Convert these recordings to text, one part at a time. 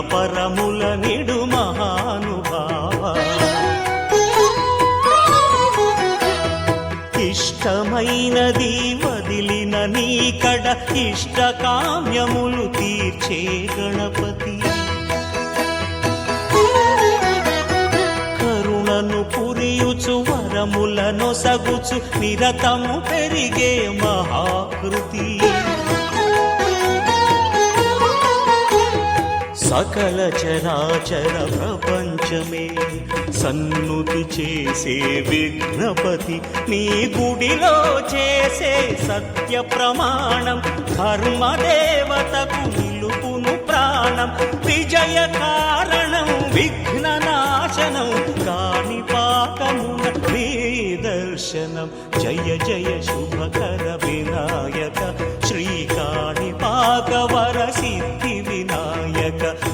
పరముల నిడు మహానుభావ. ఇష్టమైనది వదిలిన నీకడ ఇష్ట కామ్యములు తీర్చే గణపతి. కరుణను పురియుచు వరములను సగుచు నిరతము పెరిగే మహాకృతి. సకల చరాచర ప్రపంచమే సన్నుతి చేసే విఘ్నపతి. నీ గుడిలో చేసే సత్య ప్రమాణం ధర్మదేవతకు నిలుపును ప్రాణం. విజయ కారణం విఘ్న నాశనం కాని పాకమున నీ దర్శనం. జయ జయ శుభకర వినాయక శ్రీకాణి పాకవర సిద్ధి వినాయక. జయ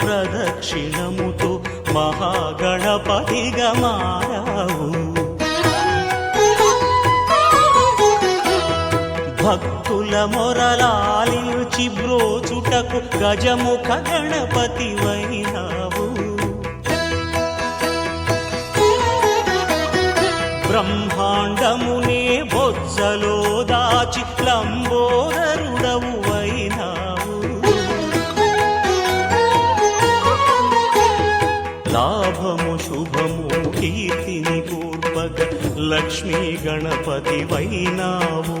ప్రదక్షిణముతో మహాగణపతిగా మారావు. భక్తుల మొరలాలిచి బ్రోచుటకు గజముఖ గణపతి వైనావు బ్రహ్మాండమునే బొజ్జలో దాచి లంబోదరుడవు లక్ష్మీ గణపతి వైనావు.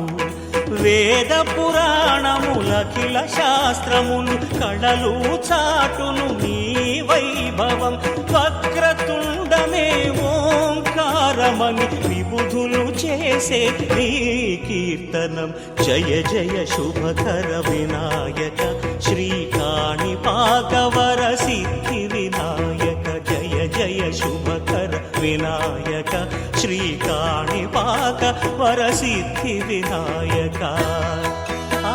వేద పురాణములఖిల శాస్త్రములు కళలు చాటును నీ వైభవం. వక్రతుండమే ఓంకారమని విబుధులు చేసే నీ కీర్తనం. జయ జయ శుభకర వినాయక శ్రీకాణి పాకవర వినాయక శ్రీకాణి పాక వర వినాయక. ఆ,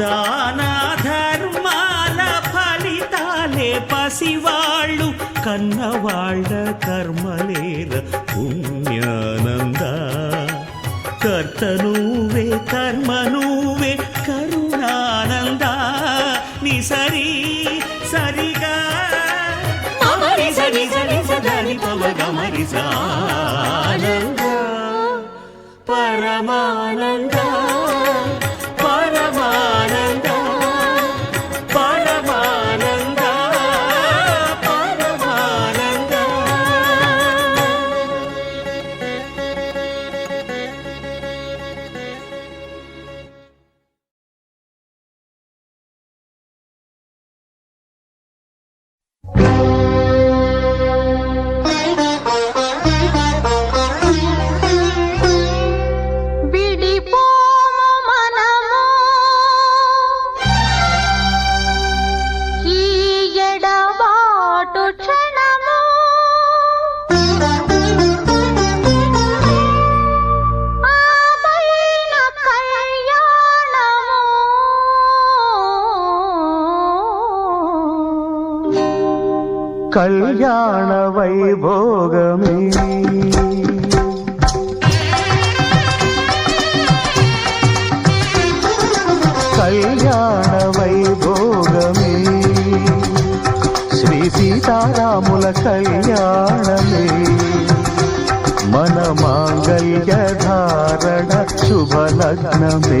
దాన ఫలితాలే పసివాళ్ళు కన్నవాళ్ళ కర్మలేర పుణ్యానంద. కర్త నువ్వే కర్మ నువ్వే కరుణానంద. నీ సరి సరిగా. పరమానంద. कैवल्यधारण शुभलग्नमे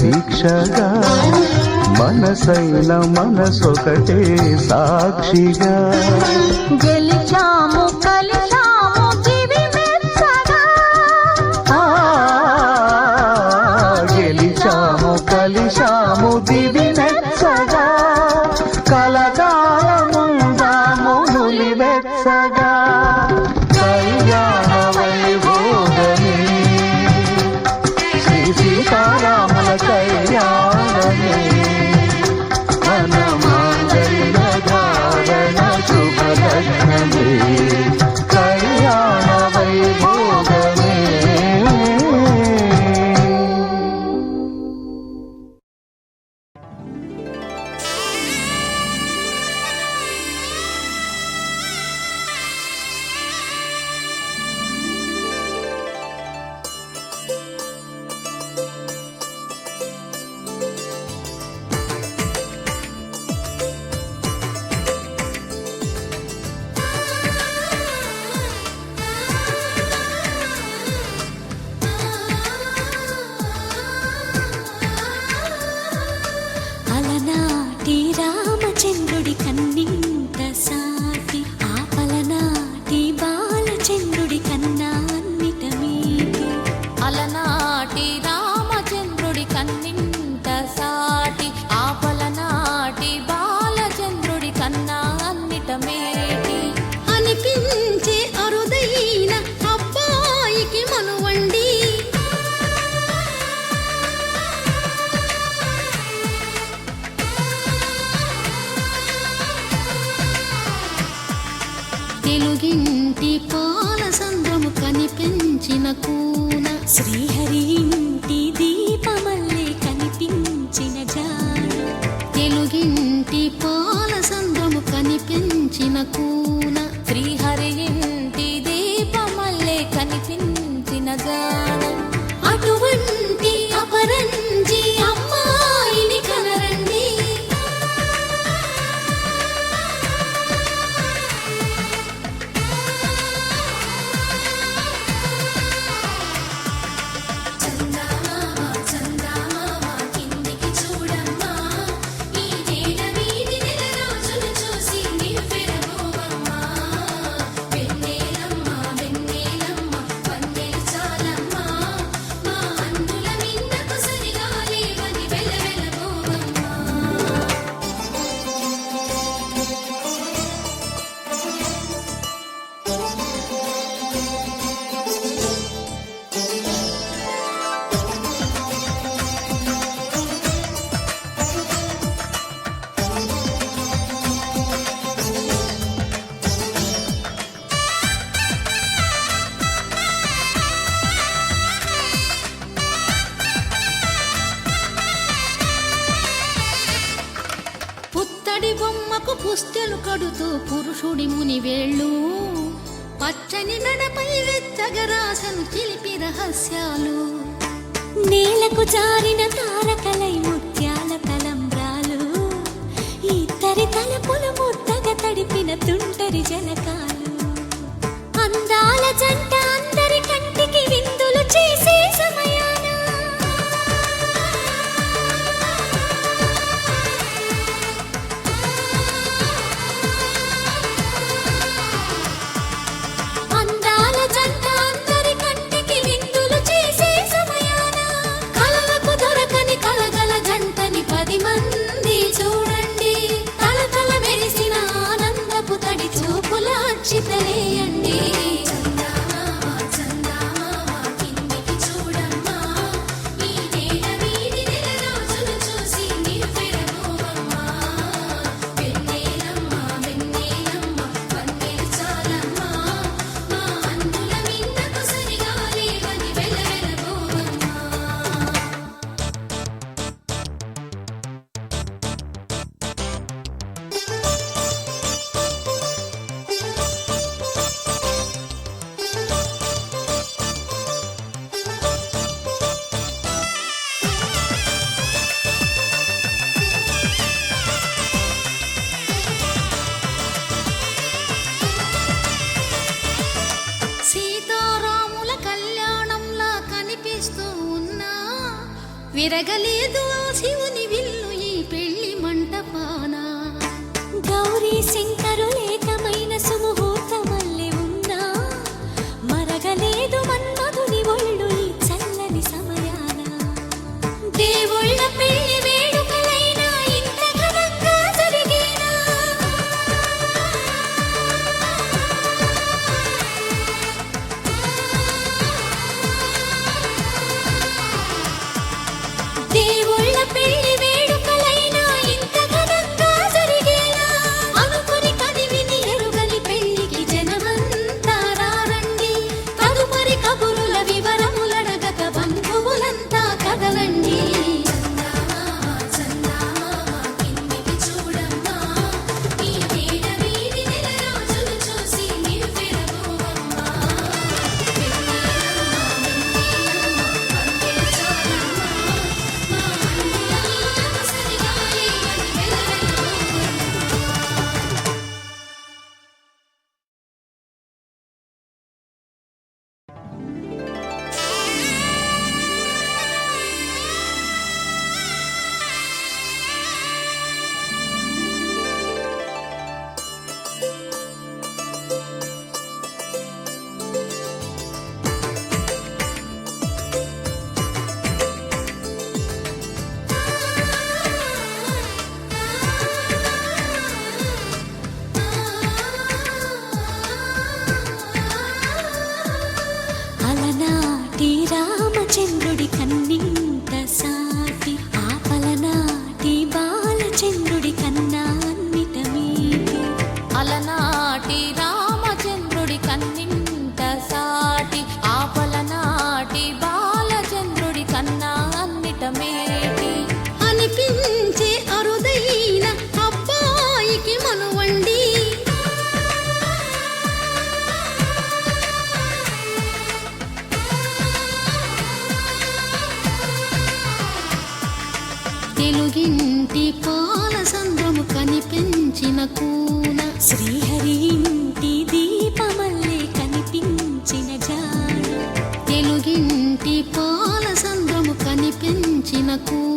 దీక్షగా మనసైన మనసొకటే సాక్షిగా. గెలి కడుతూ పురుషుడి మునివేళ్ళు పచ్చని నడపై వెచ్చగరాసను చిలిపి రహస్యాలు. నేలకు జారిన తారకలై ముత్యాల తలంబ్రాలు. ఇద్దరి తలపులు ముద్దగా తడిపిన తుంటరి జనకాలు అందాల జంట అంద విరగలేదు 孤独。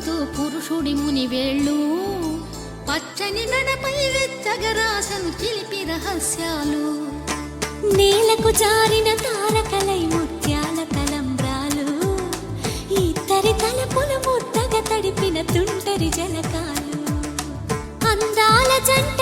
మోగుతూ పురుషుడి ముని వేళ్ళు. పచ్చని నడపై వెచ్చగరాసను చిలిపి రహస్యాలు. నేలకు జారిన తారకలై ముత్యాల కలంబ్రాలు ఇద్దరి తలపుల ముద్దగా తడిపిన తుంటరి జలకాలు. అందాల జంట